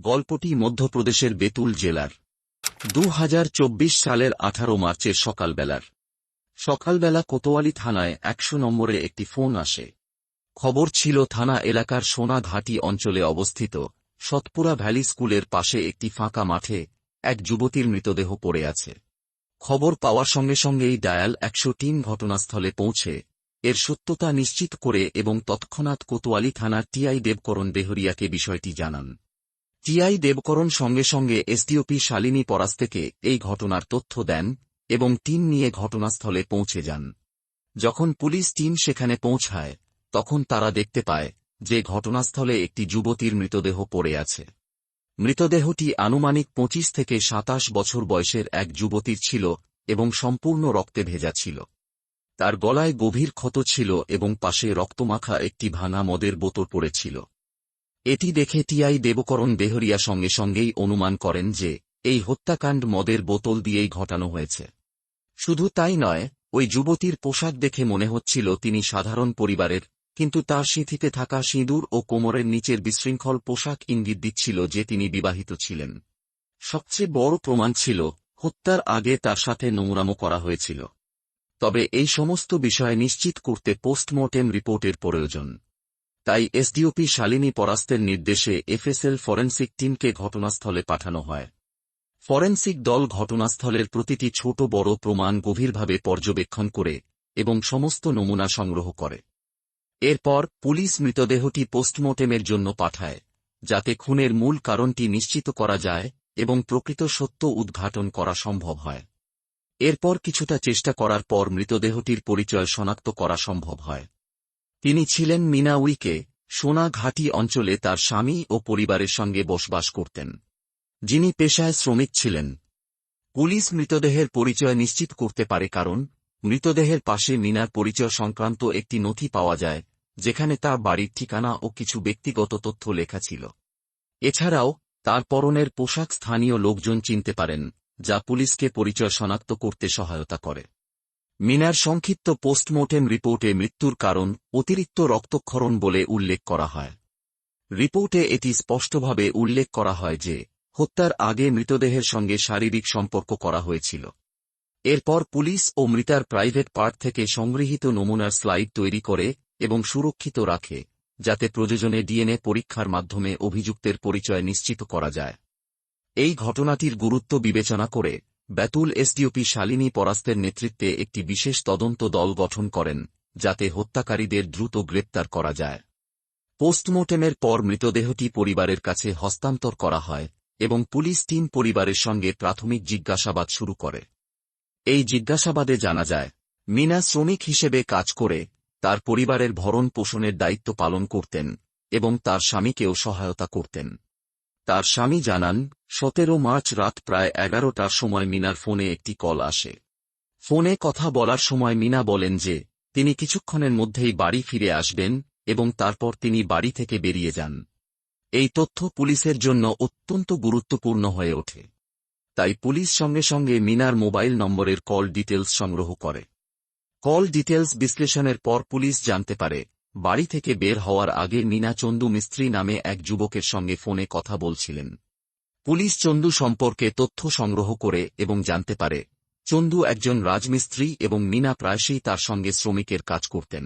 গল্পটি মধ্যপ্রদেশের বেতুল জেলার দু হাজার চব্বিশ সালের আঠারো মার্চের সকালবেলার। সকালবেলা কোতোয়ালি থানায় একশো নম্বরে একটি ফোন আসে। খবর ছিল, থানা এলাকার সোনা ঘাটি অঞ্চলে অবস্থিত সতপুরা ভ্যালি স্কুলের পাশে একটি ফাঁকা মাঠে এক যুবতীর মৃতদেহ পড়ে আছে। খবর পাওয়ার সঙ্গে সঙ্গেই ডায়াল একশো তিন ঘটনাস্থলে পৌঁছে এর সত্যতা নিশ্চিত করে এবং তৎক্ষণাৎ কোতোয়ালি থানার টিআই দেবকরণ বেহরিয়াকে বিষয়টি জানান। টিআই দেবকরণ সঙ্গে সঙ্গে এসডিওপি শালিনী পরাস্তেকে এই ঘটনার তথ্য দেন এবং টিম নিয়ে ঘটনাস্থলে পৌঁছে যান। যখন পুলিশ টিম সেখানে পৌঁছায়, তখন তারা দেখতে পায় যে ঘটনাস্থলে একটি যুবতীর মৃতদেহ পড়ে আছে। মৃতদেহটি আনুমানিক পঁচিশ থেকে সাতাশ বছর বয়সের এক যুবতীর ছিল এবং সম্পূর্ণ রক্তে ভেজা ছিল। তার গলায় গভীর ক্ষত ছিল এবং পাশে রক্তমাখা একটি ভাঙা মদের বোতল পড়েছিল। এটি দেখে টিআই দেবকরণ বেহরিয়া সঙ্গে সঙ্গেই অনুমান করেন যে, এই হত্যাকাণ্ড মদের বোতল দিয়েই ঘটানো হয়েছে। শুধু তাই নয়, ওই যুবতীর পোশাক দেখে মনে হচ্ছিল তিনি সাধারণ পরিবারের, কিন্তু তার সিঁথিতে থাকা সিঁদুর ও কোমরের নিচের বিশৃঙ্খল পোশাক ইঙ্গিত দিচ্ছিল যে তিনি বিবাহিত ছিলেন। সবচেয়ে বড় প্রমাণ ছিল, হত্যার আগে তার সাথে নোংরামো করা হয়েছিল। তবে এই সমস্ত বিষয় নিশ্চিত করতে পোস্টমর্টেম রিপোর্টের প্রয়োজন। তাই এসডিওপি শালিনী পরাস্তের নির্দেশে এফএসএল ফরেন্সিক টিমকে ঘটনাস্থলে পাঠানো হয়। ফরেন্সিক দল ঘটনাস্থলের প্রতিটি ছোট বড় প্রমাণ গভীরভাবে পর্যবেক্ষণ করে এবং সমস্ত নমুনা সংগ্রহ করে। এরপর পুলিশ মৃতদেহটি পোস্টমর্টেমের জন্য পাঠায়, যাতে খুনের মূল কারণটি নিশ্চিত করা যায় এবং প্রকৃত সত্য উদ্ঘাটন করা সম্ভব হয়। এরপর কিছুটা চেষ্টা করার পর মৃতদেহটির পরিচয় শনাক্ত করা সম্ভব হয়। তিনি ছিলেন মিনা উইকে সোনা ঘাটি অঞ্চলে তার স্বামী ও পরিবারের সঙ্গে বসবাস করতেন, যিনি পেশায় শ্রমিক ছিলেন। পুলিশ মৃতদেহের পরিচয় নিশ্চিত করতে পারে কারণ মৃতদেহের পাশে মিনার পরিচয় সংক্রান্ত একটি নথি পাওয়া যায়, যেখানে তার বাড়ির ঠিকানা ও কিছু ব্যক্তিগত তথ্য লেখা ছিল। এছাড়াও, তার পরনের পোশাক স্থানীয় লোকজন চিনতে পারেন, যা পুলিশকে পরিচয় শনাক্ত করতে সহায়তা করে। মিনার সংক্ষিপ্ত পোস্টমর্টেম রিপোর্টে মৃত্যুর কারণ অতিরিক্ত রক্তক্ষরণ বলে উল্লেখ করা হয়। রিপোর্টে এটি স্পষ্টভাবে উল্লেখ করা হয় যে, হত্যার আগে মৃতদেহের সঙ্গে শারীরিক সম্পর্ক করা হয়েছিল। এরপর পুলিশ ও মৃতার প্রাইভেট পার্ট থেকে সংগৃহীত নমুনার স্লাইড তৈরি করে এবং সুরক্ষিত রাখে, যাতে প্রয়োজনে ডিএনএ পরীক্ষার মাধ্যমে অভিযুক্তের পরিচয় নিশ্চিত করা যায়। এই ঘটনাটির গুরুত্ব বিবেচনা করে ব্যাতুল এসডিওপি শালিনী পরাস্তের নেতৃত্বে একটি বিশেষ তদন্ত দল গঠন করেন, যাতে হত্যাকারীদের দ্রুত গ্রেপ্তার করা যায়। পোস্টমর্টেমের পর মৃতদেহটি পরিবারের কাছে হস্তান্তর করা হয় এবং পুলিশ টিম পরিবারের সঙ্গে প্রাথমিক জিজ্ঞাসাবাদ শুরু করে। এই জিজ্ঞাসাবাদে জানা যায়, মিনা শ্রমিক হিসেবে কাজ করে তার পরিবারের ভরণ পোষণের দায়িত্ব পালন করতেন এবং তার স্বামীকেও সহায়তা করতেন। তার স্বামী জানান, সতেরো মার্চ রাত প্রায় এগারোটার সময় মিনার ফোনে একটি কল আসে। ফোনে কথা বলার সময় মিনা বলেন যে, তিনি কিছুক্ষণের মধ্যেই বাড়ি ফিরে আসবেন এবং তারপর তিনি বাড়ি থেকে বেরিয়ে যান। এই তথ্য পুলিশের জন্য অত্যন্ত গুরুত্বপূর্ণ হয়ে ওঠে। তাই পুলিশ সঙ্গে সঙ্গে মিনার মোবাইল নম্বরের কল ডিটেলস সংগ্রহ করে। কল ডিটেলস বিশ্লেষণের পর পুলিশ জানতে পারে বাড়ি থেকে বের হওয়ার আগে মিনা চন্দু মিস্ত্রি নামে এক যুবকের সঙ্গে ফোনে কথা বলছিলেন। পুলিশ চন্দু সম্পর্কে তথ্য সংগ্রহ করে এবং জানতে পারে, চন্দু একজন রাজমিস্ত্রি এবং মিনা প্রায়শই তার সঙ্গে শ্রমিকের কাজ করতেন।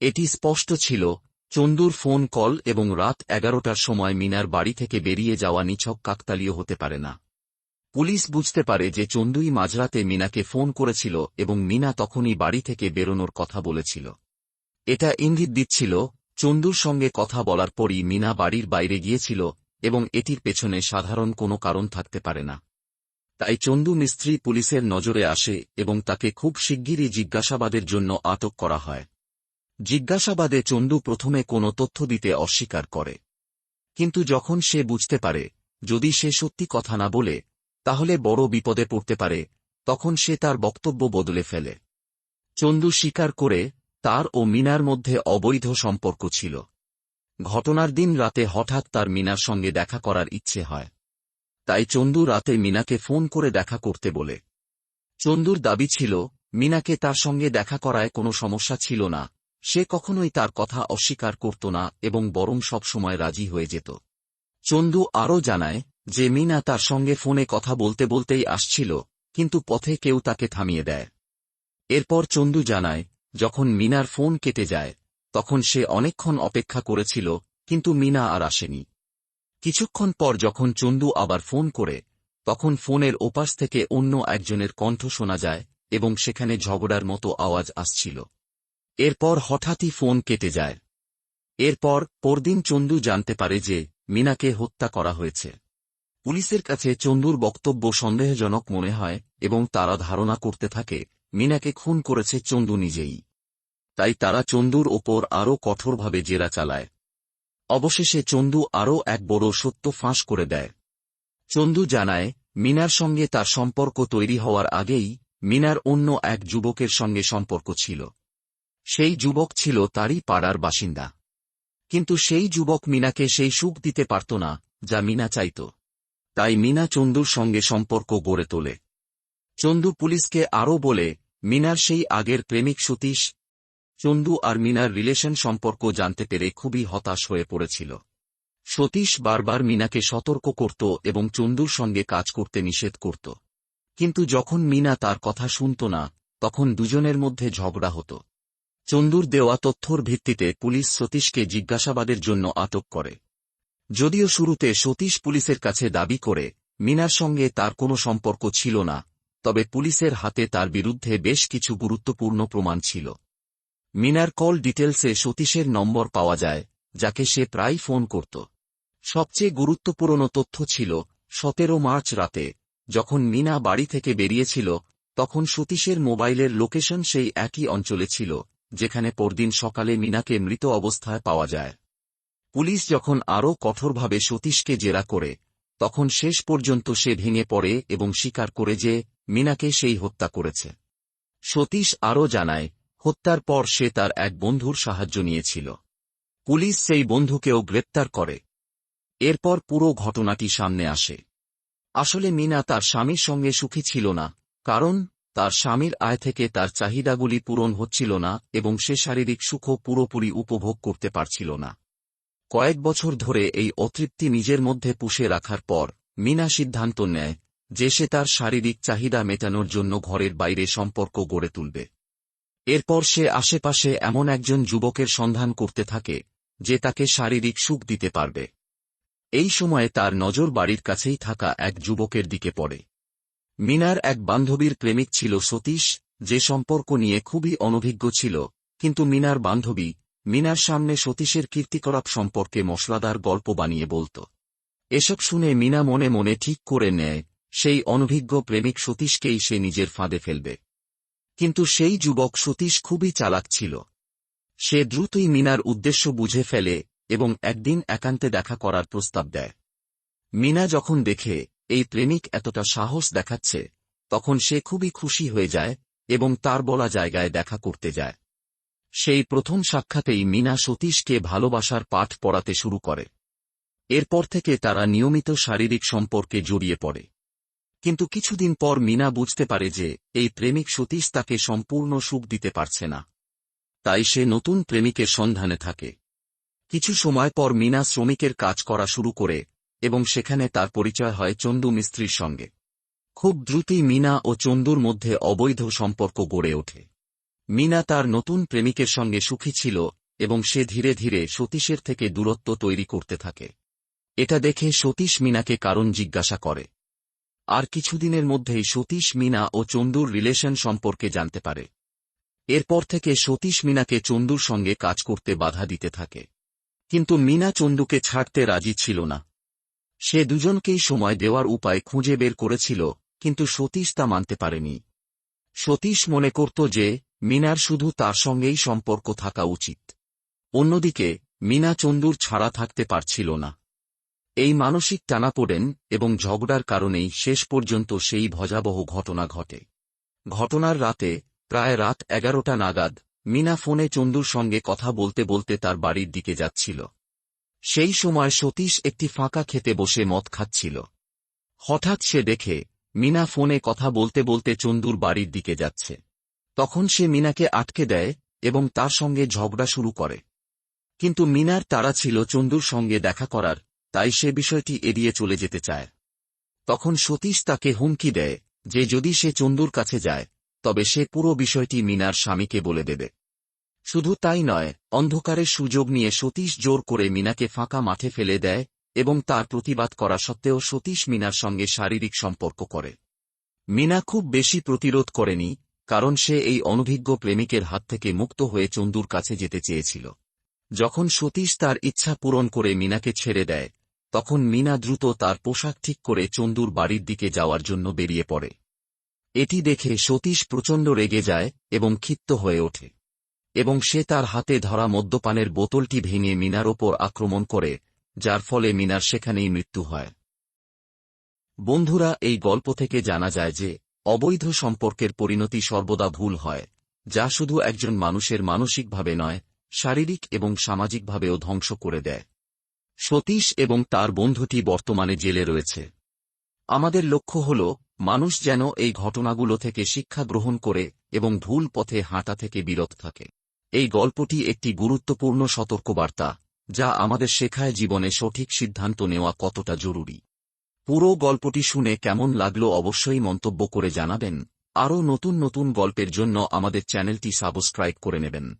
এটি স্পষ্ট ছিল, চন্দুর ফোন কল এবং রাত এগারোটার সময় মিনার বাড়ি থেকে বেরিয়ে যাওয়া নিছক কাকতালীয় হতে পারে না। পুলিশ বুঝতে পারে যে চন্দুই মাঝরাতে মিনাকে ফোন করেছিল এবং মিনা তখনই বাড়ি থেকে বেরোনোর কথা বলেছিল। এটা ইঙ্গিত দিচ্ছিল, চন্দুর সঙ্গে কথা বলার পরই মিনা বাড়ির বাইরে গিয়েছিল, এবং এটির পেছনে সাধারণ কোনো কারণ থাকতে পারে না। তাই চন্দু মিস্ত্রি পুলিশের নজরে আসে এবং তাকে খুব শিগগিরই জিজ্ঞাসাবাদের জন্য আটক করা হয়। জিজ্ঞাসাবাদে চন্দু প্রথমে কোনো তথ্য দিতে অস্বীকার করে। কিন্তু যখন সে বুঝতে পারে, যদি সে সত্যি কথা না বলে, তাহলে বড় বিপদে পড়তে পারে, তখন সে তার বক্তব্য বদলে ফেলে। চন্দু স্বীকার করে তার ও মিনার মধ্যে অবৈধ সম্পর্ক ছিল। ঘটনার দিন রাতে হঠাৎ তার মিনার সঙ্গে দেখা করার ইচ্ছে হয়। তাই চন্দু রাতে মিনাকে ফোন করে দেখা করতে বলে। চন্দুর দাবি ছিল, মিনাকে তার সঙ্গে দেখা করায় কোনো সমস্যা ছিল না, সে কখনোই তার কথা অস্বীকার করত না এবং বরং সবসময় রাজি হয়ে যেত। চন্দু আরও জানায় যে মিনা তার সঙ্গে ফোনে কথা বলতে বলতেই আসছিল, কিন্তু পথে কেউ তাকে থামিয়ে দেয়। এরপর চন্দু জানায় যখন মিনার ফোন কেটে যায়, তখন সে অনেকক্ষণ অপেক্ষা করেছিল, কিন্তু মিনা আর আসেনি। কিছুক্ষণ পর যখন চন্দু আবার ফোন করে, তখন ফোনের ওপাশ থেকে অন্য একজনের কণ্ঠ শোনা যায় এবং সেখানে ঝগড়ার মতো আওয়াজ আসছিল। এরপর হঠাৎই ফোন কেটে যায়। এরপর পরদিন চন্দু জানতে পারে যে মিনাকে হত্যা করা হয়েছে। পুলিশের কাছে চন্দুর বক্তব্য সন্দেহজনক মনে হয় এবং তারা ধারণা করতে থাকে মিনাকে খুন করেছে চন্দু নিজেই। তাই তারা চন্দুর ওপর আরও কঠোরভাবে জেরা চালায়। অবশেষে চন্দু আরও এক বড় সত্য ফাঁস করে দেয়। চন্দু জানায়, মিনার সঙ্গে তার সম্পর্ক তৈরি হওয়ার আগেই মিনার অন্য এক যুবকের সঙ্গে সম্পর্ক ছিল। সেই যুবক ছিল তারই পাড়ার বাসিন্দা। কিন্তু সেই যুবক মিনাকে সেই সুখ দিতে পারত না, যা মিনা চাইত। তাই মিনা চন্দুর সঙ্গে সম্পর্ক গড়ে তোলে। চন্দু পুলিশকে আরও বলে মিনার সেই আগের প্রেমিক সতীশ, চন্দু আর মিনার রিলেশন সম্পর্ক জানতে পেরে খুবই হতাশ হয়ে পড়েছিল। সতীশ বারবার মিনাকে সতর্ক করত এবং চন্দুর সঙ্গে কাজ করতে নিষেধ করত। কিন্তু যখন মিনা তার কথা শুনত না, তখন দুজনের মধ্যে ঝগড়া হতো। চন্দুর দেওয়া তথ্যর ভিত্তিতে পুলিশ সতীশকে জিজ্ঞাসাবাদের জন্য আটক করে। যদিও শুরুতে সতীশ পুলিশের কাছে দাবি করে, মিনার সঙ্গে তার কোনো সম্পর্ক ছিল না তবে পুলিশের হাতে তার বিরুদ্ধে বেশ কিছু গুরুত্বপূর্ণ প্রমাণ ছিল। মিনার কল ডিটেলসে সতীশের নম্বর পাওয়া যায়, যাকে সে প্রায় ফোন করত। সবচেয়ে গুরুত্বপূর্ণ তথ্য ছিল, সতেরো মার্চ রাতে, যখন মিনা বাড়ি থেকে বেরিয়েছিল, তখন সতীশের মোবাইলের লোকেশন সেই একই অঞ্চলে ছিল, যেখানে পরদিন সকালে মিনাকে মৃত অবস্থায় পাওয়া যায়। পুলিশ যখন আরও কঠোরভাবে সতীশকে জেরা করে, তখন শেষ পর্যন্ত সে ভেঙে পড়ে এবং স্বীকার করে যে মিনাকে সেই হত্যা করেছে। সতীশ আরও জানায়, হত্যার পর সে তার এক বন্ধুর সাহায্য নিয়েছিল। পুলিশ সেই বন্ধুকেও গ্রেপ্তার করে। এরপর পুরো ঘটনাটি সামনে আসে। আসলে মিনা তার স্বামীর সঙ্গে সুখী ছিল না, কারণ তার স্বামীর আয় থেকে তার চাহিদাগুলি পূরণ হচ্ছিল না এবং সে শারীরিক সুখও পুরোপুরি উপভোগ করতে পারছিল না। কয়েক বছর ধরে এই অতৃপ্তি নিজের মধ্যে পুষে রাখার পর মিনা সিদ্ধান্ত নেয় যে সে তার শারীরিক চাহিদা মেটানোর জন্য ঘরের বাইরে সম্পর্ক গড়ে তুলবে। এরপর সে আশেপাশে এমন একজন যুবকের সন্ধান করতে থাকে, যে তাকে শারীরিক সুখ দিতে পারবে। এই সময়ে তার নজর বাড়ির কাছেই থাকা এক যুবকের দিকে পড়ে। মিনার এক বান্ধবীর প্রেমিক ছিল সতীশ, যে সম্পর্ক নিয়ে খুবই অনভিজ্ঞ ছিল, কিন্তু মিনার বান্ধবী, মিনার সামনে সতীশের কীর্তিকলাপ সম্পর্কে মশলাদার গল্প বানিয়ে বলত। এসব শুনে মিনা মনে মনে ঠিক করে নেয় সেই অনভিজ্ঞ প্রেমিক সতীশকেই সে নিজের ফাঁদে ফেলবে। কিন্তু সেই যুবক সতীশ খুবই চালাক ছিল। সে দ্রুতই মিনার উদ্দেশ্য বুঝে ফেলে এবং একদিন একান্তে দেখা করার প্রস্তাব দেয়। মিনা যখন দেখে এই প্রেমিক এতটা সাহস দেখাচ্ছে, তখন সে খুবই খুশি হয়ে যায় এবং তার বলা জায়গায় দেখা করতে যায়। সেই প্রথম সাক্ষাতেই মিনা সতীশকে ভালোবাসার পাঠ পড়াতে শুরু করে। এরপর থেকে তারা নিয়মিত শারীরিক সম্পর্কে জড়িয়ে পড়ে। কিন্তু কিছুদিন পর মিনা বুঝতে পারে যে, এই প্রেমিক সতীশ তাকে সম্পূর্ণ সুখ দিতে পারছে না। তাই সে নতুন প্রেমিকের সন্ধানে থাকে। কিছু সময় পর মিনা শ্রমিকের কাজ করা শুরু করে, এবং সেখানে তার পরিচয় হয় চন্দু মিস্ত্রির সঙ্গে। খুব দ্রুতই মিনা ও চন্দুর মধ্যে অবৈধ সম্পর্ক গড়ে ওঠে। মিনা তার নতুন প্রেমিকের সঙ্গে সুখী ছিল, এবং সে ধীরে ধীরে সতীশের থেকে দূরত্ব তৈরি করতে থাকে। এটা দেখে সতীশ মিনাকে কারণ জিজ্ঞাসা করে। আর কিছুদিনের মধ্যেই সতীশ মিনা ও চন্দুর রিলেশন সম্পর্কে জানতে পারে। এরপর থেকে সতীশ মিনাকে চন্দুর সঙ্গে কাজ করতে বাধা দিতে থাকে। কিন্তু মিনা চন্দুকে ছাড়তে রাজি ছিল না। সে দুজনকেই সময় দেওয়ার উপায় খুঁজে বের করেছিল, কিন্তু সতীশ তা মানতে পারেনি। সতীশ মনে করত যে, মিনার শুধু তার সঙ্গেই সম্পর্ক থাকা উচিত। অন্যদিকে, মিনা চন্দুর ছাড়া থাকতে পারছিল না। এই মানসিক টানাপোড়েন এবং ঝগড়ার কারণেই শেষ পর্যন্ত সেই ভজাবহ ঘটনা ঘটে। ঘটনার রাতে, প্রায় রাত এগারোটা নাগাদ, মিনা ফোনে চন্দুর সঙ্গে কথা বলতে বলতে তার বাড়ির দিকে যাচ্ছিল। সেই সময় সতীশ একটি ফাঁকা খেতে বসে মদ খাচ্ছিল। হঠাৎ সে দেখে, মিনা ফোনে কথা বলতে বলতে চন্দুর বাড়ির দিকে যাচ্ছে। তখন সে মিনাকে আটকে দেয় এবং তার সঙ্গে ঝগড়া শুরু করে। কিন্তু মিনার তারা ছিল চন্দুর সঙ্গে দেখা করার তাই সে বিষয়টি এড়িয়ে চলে যেতে চায়। তখন সতীশ তাকে হুমকি দেয় যে যদি সে চন্দুর কাছে যায়, তবে সে পুরো বিষয়টি মিনার স্বামীকে বলে দেবে। শুধু তাই নয়, অন্ধকারের সুযোগ নিয়ে সতীশ জোর করে মিনাকে ফাঁকা মাঠে ফেলে দেয় এবং তার প্রতিবাদ করা সত্ত্বেও সতীশ মিনার সঙ্গে শারীরিক সম্পর্ক করে। মিনা খুব বেশি প্রতিরোধ করেনি, কারণ সে এই অনভিজ্ঞ প্রেমিকের হাত থেকে মুক্ত হয়ে চন্দুর কাছে যেতে চেয়েছিল। যখন সতীশ তার ইচ্ছা পূরণ করে মিনাকে ছেড়ে দেয় তখন মিনা দ্রুত তার পোশাক ঠিক করে চন্দুর বাড়ির দিকে যাওয়ার জন্য বেরিয়ে পড়ে। এটি দেখে সতীশ প্রচণ্ড রেগে যায় এবং ক্ষিপ্ত হয়ে ওঠে। এবং সে তার হাতে ধরা মদ্যপানের বোতলটি ভেঙে মিনার ওপর আক্রমণ করে, যার ফলে মিনার সেখানেই মৃত্যু হয়। বন্ধুরা, এই গল্প থেকে জানা যায় যে, অবৈধ সম্পর্কের পরিণতি সর্বদা ভুল হয়, যা শুধু একজন মানুষের মানসিকভাবে নয়, শারীরিক এবং সামাজিকভাবেও ধ্বংস করে দেয়। সতীশ এবং তার বন্ধুটি বর্তমানে জেলে রয়েছে। আমাদের লক্ষ্য হল, মানুষ যেন এই ঘটনাগুলো থেকে শিক্ষা গ্রহণ করে এবং ভুল পথে হাঁটা থেকে বিরত থাকে। এই গল্পটি একটি গুরুত্বপূর্ণ সতর্কবার্তা, যা আমাদের শেখায় জীবনে সঠিক সিদ্ধান্ত নেওয়া কতটা জরুরি। পুরো গল্পটি শুনে কেমন লাগল অবশ্যই মন্তব্য করে জানাবেন। আরও নতুন নতুন গল্পের জন্য আমাদের চ্যানেলটি সাবস্ক্রাইব করে নেবেন।